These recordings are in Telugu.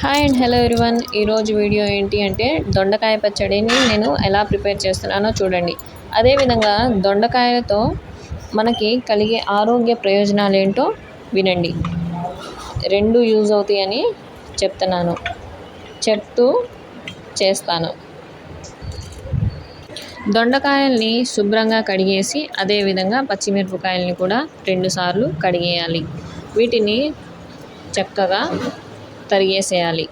హాయ్ అండ్ హలో ఎవ్రీవన్ ఈరోజు వీడియో ఏంటి అంటే దొండకాయ పచ్చడిని నేను ఎలా ప్రిపేర్ చేస్తున్నానో చూడండి. అదేవిధంగా దొండకాయలతో మనకి కలిగే ఆరోగ్య ప్రయోజనాలు ఏంటో వినండి. రెండు యూజ్ అవుతాయని చెప్తున్నాను. చెప్తూ చేస్తాను. దొండకాయల్ని శుభ్రంగా కడిగేసి అదేవిధంగా పచ్చిమిరపకాయల్ని కూడా రెండుసార్లు కడిగేయాలి. వీటిని చక్కగా తరిగేసేయాలి.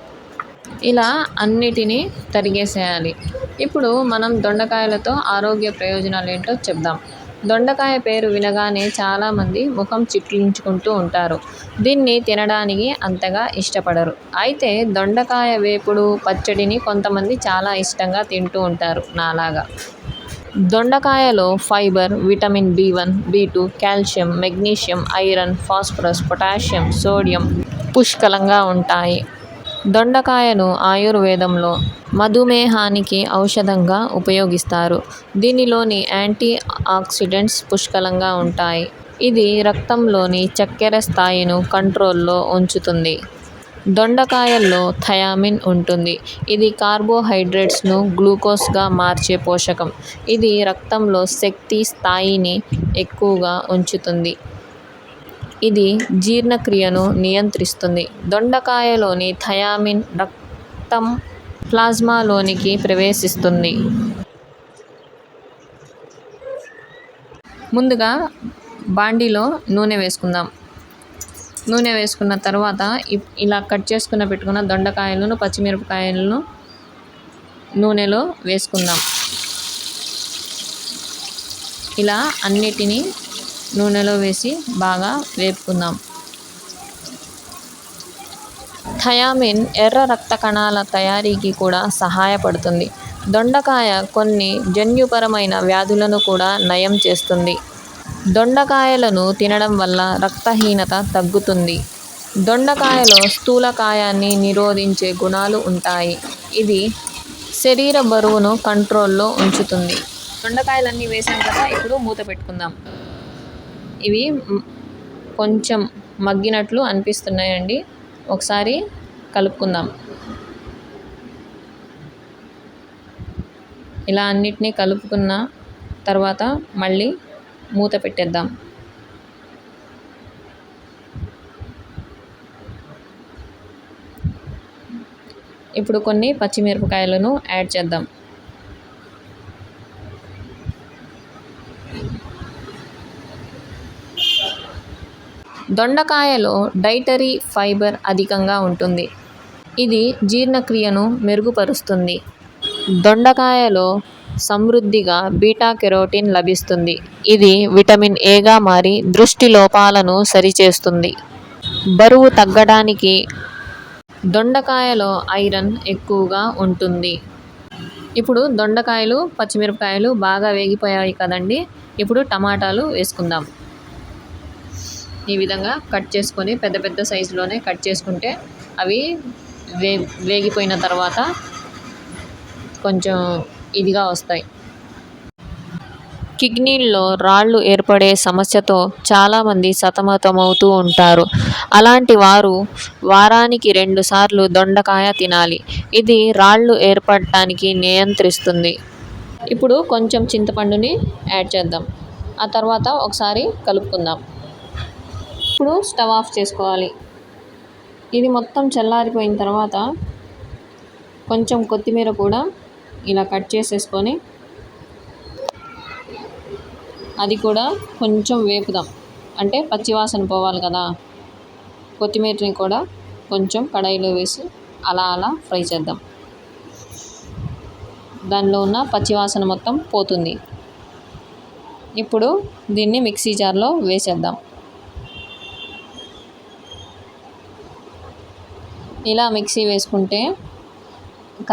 ఇలా అన్నిటినీ తరిగేసేయాలి. ఇప్పుడు మనం దొండకాయలతో ఆరోగ్య ప్రయోజనాలు ఏంటో చెప్దాం. దొండకాయ పేరు వినగానే చాలామంది ముఖం చిట్లించుకుంటూ ఉంటారు. దీన్ని తినడానికి అంతగా ఇష్టపడరు. అయితే దొండకాయ వేపుడు పచ్చడిని కొంతమంది చాలా ఇష్టంగా తింటూ ఉంటారు నాలాగా. దొండకాయలో fibre vitamin B one B two calcium magnesium iron phosphorus potassium sodium పుష్కలంగా ఉంటాయి. దొండకాయను ఆయుర్వేదంలో మధుమేహానికి ఔషధంగా ఉపయోగిస్తారు. దీనిలోని యాంటీ ఆక్సిడెంట్స్ పుష్కలంగా ఉంటాయి. ఇది రక్తంలోని చక్కెర స్థాయిను కంట్రోల్లో ఉంచుతుంది. దొండకాయల్లో థయామిన్ ఉంటుంది. ఇది కార్బోహైడ్రేట్స్ను గ్లూకోజ్గా మార్చే పోషకం. ఇది రక్తంలో శక్తి స్థాయిని ఎక్కువగా ఉంచుతుంది. ఇది జీర్ణక్రియను నియంత్రిస్తుంది. దొండకాయలోని థయామిన్ రక్తం ప్లాజ్మాలోనికి ప్రవేశిస్తుంది. ముందుగా బాండీలో నూనె వేసుకుందాం. నూనె వేసుకున్న తర్వాత ఇలా కట్ చేసుకున్న పెట్టుకున్న దొండకాయలను పచ్చిమిరపకాయలను నూనెలో వేసుకుందాం. ఇలా అన్నిటినీ నూనెలో వేసి బాగా వేపుకుందాం. థయామిన్ ఎర్ర రక్త కణాల తయారీకి కూడా సహాయపడుతుంది. దొండకాయ కొన్ని జన్యుపరమైన వ్యాధులను కూడా నయం చేస్తుంది. దొండకాయలను తినడం వల్ల రక్తహీనత తగ్గుతుంది. దొండకాయలో స్థూలకాయాన్ని నిరోధించే గుణాలు ఉంటాయి. ఇది శరీర బరువును కంట్రోల్లో ఉంచుతుంది. దొండకాయలన్నీ వేసాం కదా ఇప్పుడు మూత పెట్టుకుందాం. ఇవి కొంచెం మగ్గినట్లు అనిపిస్తున్నాయండి. ఒకసారి కలుపుకుందాం. ఇలా అన్నిటినీ కలుపుకున్న తర్వాత మళ్ళీ మూత పెట్టేద్దాం. ఇప్పుడు కొన్ని పచ్చిమిరపకాయలను యాడ్ చేద్దాం. దొండకాయలో డైటరీ ఫైబర్ అధికంగా ఉంటుంది. ఇది జీర్ణక్రియను మెరుగుపరుస్తుంది. దొండకాయలో సమృద్ధిగా బీటా కెరోటిన్ లభిస్తుంది. ఇది విటమిన్ ఏగా మారి దృష్టి లోపాలను సరిచేస్తుంది. బరువు తగ్గడానికి దొండకాయలో ఐరన్ ఎక్కువగా ఉంటుంది. ఇప్పుడు దొండకాయలు పచ్చిమిరపకాయలు బాగా వేగిపోయాయి కదండి. ఇప్పుడు టమాటాలు వేసుకుందాం. ఈ విధంగా కట్ చేసుకొని పెద్ద పెద్ద సైజులోనే కట్ చేసుకుంటే అవి వే వేగిపోయిన తర్వాత కొంచెం ఇదిగా వస్తాయి. కిడ్నీల్లో రాళ్ళు ఏర్పడే సమస్యతో చాలామంది సతమతమవుతూ ఉంటారు. అలాంటి వారు వారానికి రెండుసార్లు దొండకాయ తినాలి. ఇది రాళ్ళు ఏర్పడటానికి నియంత్రిస్తుంది. ఇప్పుడు కొంచెం చింతపండుని యాడ్ చేద్దాం. ఆ తర్వాత ఒకసారి కలుపుకుందాం. ఇప్పుడు స్టవ్ ఆఫ్ చేసుకోవాలి. ఇది మొత్తం చల్లారిపోయిన తర్వాత కొంచెం కొత్తిమీర కూడా ఇలా కట్ చేసేసుకొని అది కూడా కొంచెం వేపుదాం. అంటే పచ్చివాసన పోవాలి కదా. కొత్తిమీరని కూడా కొంచెం కడాయిలో వేసి అలా అలా ఫ్రై చేద్దాం. దానిలో ఉన్న పచ్చివాసన మొత్తం పోతుంది. ఇప్పుడు దీన్ని మిక్సీ జార్లో వేసేద్దాం. ఇలా మిక్సీ వేసుకుంటే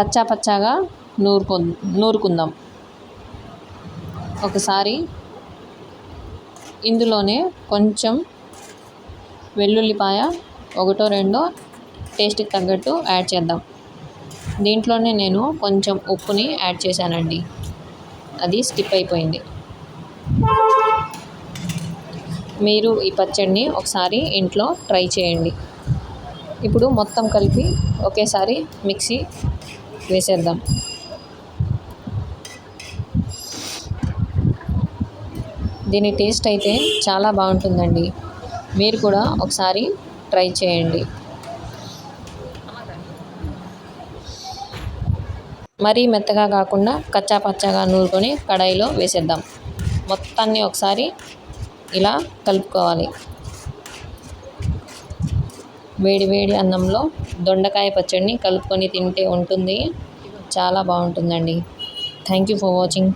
కచ్చా పచ్చాగా నూరుకు నూరుకుందాం. ఒకసారి ఇందులోనే కొంచెం వెల్లుల్లిపాయ ఒకటో రెండో టేస్ట్కి తగ్గట్టు యాడ్ చేద్దాం. దీంట్లోనే నేను కొంచెం ఉప్పుని యాడ్ చేశానండి. అది స్కిప్ అయిపోయింది. మీరు ఈ పచ్చడిని ఒకసారి ఇంట్లో ట్రై చేయండి. ఇప్పుడు మొత్తం కలిపి ఒకేసారి మిక్సీ వేసేద్దాం. దీని టేస్ట్ అయితే చాలా బాగుంటుందండి. మీరు కూడా ఒకసారి ట్రై చేయండి. మరీ మెత్తగా కాకుండా కచ్చా పచ్చాగా నూరుకొని కడాయిలో వేసేద్దాం. మొత్తాన్ని ఒకసారి ఇలా కలుపుకోవాలి. వేడి వేడి అన్నంలో దొండకాయ పచ్చడిని కలుపుకొని తింటే ఉంటుంది. చాలా బాగుంటుందండి. Thank you for watching